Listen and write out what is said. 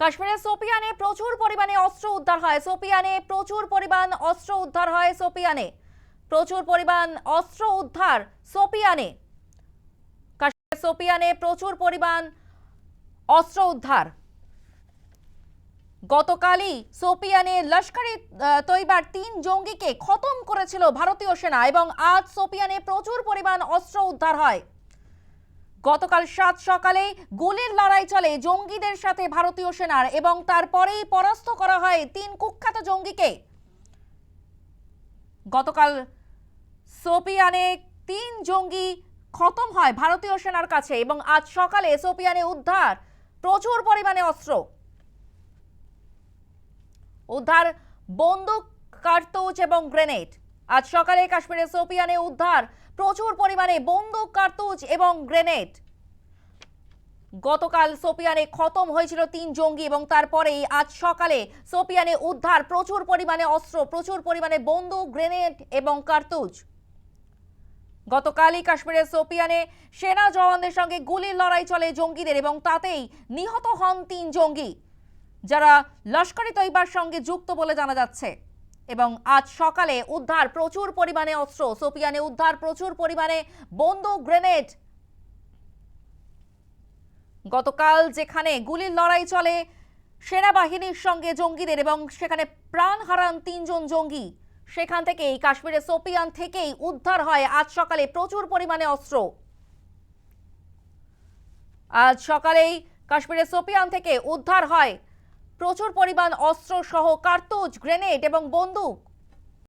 কাশ্মীরের সোপিয়ানে প্রচুর পরিমাণে অস্ত্র উদ্ধার হয়। সোপিয়ানে প্রচুর পরিমাণ অস্ত্র উদ্ধার হয় সোপিয়ানে। প্রচুর পরিমাণ অস্ত্র উদ্ধার সোপিয়ানে। কাশ্মীরের সোপিয়ানে প্রচুর পরিমাণ অস্ত্র উদ্ধার। গতকালই সোপিয়ানে লস্করি তৈবার তিন জঙ্গিকে খতম করেছিল ভারতীয় সেনা এবং আজ সোপিয়ানে প্রচুর পরিমাণ অস্ত্র উদ্ধার হয়। গতকাল সাত সকালে গুলির লড়াই চলে জঙ্গিদের সাথে ভারতীয় সেনার এবং তারপরেই পরাস্ত করা হয় তিন কুখ্যাত জঙ্গিকে। গতকাল সোপিয়ানে তিন জঙ্গি খতম হয় ভারতীয় সেনার কাছে এবং আজ সকালে সোপিয়ানে উদ্ধার। প্রচুর পরিমাণে অস্ত্র। উদ্ধার বন্দুক, কার্তুজ এবং গ্রেনেড। আজ সকালে কাশ্মীরের সোপিয়ানে উদ্ধার প্রচুর পরিমাণে বন্দুক কার্তুজ এবং গ্রেনেড। গতকাল সোপিয়ানে খতম হয়েছিল তিন জঙ্গি এবং তারপরেই আজ সকালে সোপিয়ানে উদ্ধার, প্রচুর পরিমাণে অস্ত্র, প্রচুর পরিমাণে বন্দুক গ্রেনেড এবং কার্তুজ। গতকালই কাশ্মীরের সোপিয়ানে সেনা জওয়ানদের সঙ্গে গুলির লড়াই চলে জঙ্গিদের এবং তাতেই নিহত হন তিন জঙ্গি, যারা লস্করি তৈবার সঙ্গে যুক্ত বলে জানা যাচ্ছে। এবং আজ সকালে উদ্ধার প্রচুর পরিমাণে অস্ত্র। সোপিয়ানে উদ্ধার প্রচুর পরিমাণে বন্দুক, গ্রেনেড। গতকাল যেখানে গুলির লড়াই চলে, সেনাবাহিনীর সঙ্গে জঙ্গিদের এবং সেখানে প্রাণ হারান তিনজন জঙ্গি। সেখান থেকেই কাশ্মীরের সোপিয়ান থেকেই উদ্ধার হয়। আজ সকালে প্রচুর পরিমাণে অস্ত্র। আজ সকালেই কাশ্মীরের সোপিয়ান থেকে উদ্ধার হয় প্রচুর পরিমাণ অস্ত্র সহ কার্তুজ গ্রেনেড এবং বন্দুক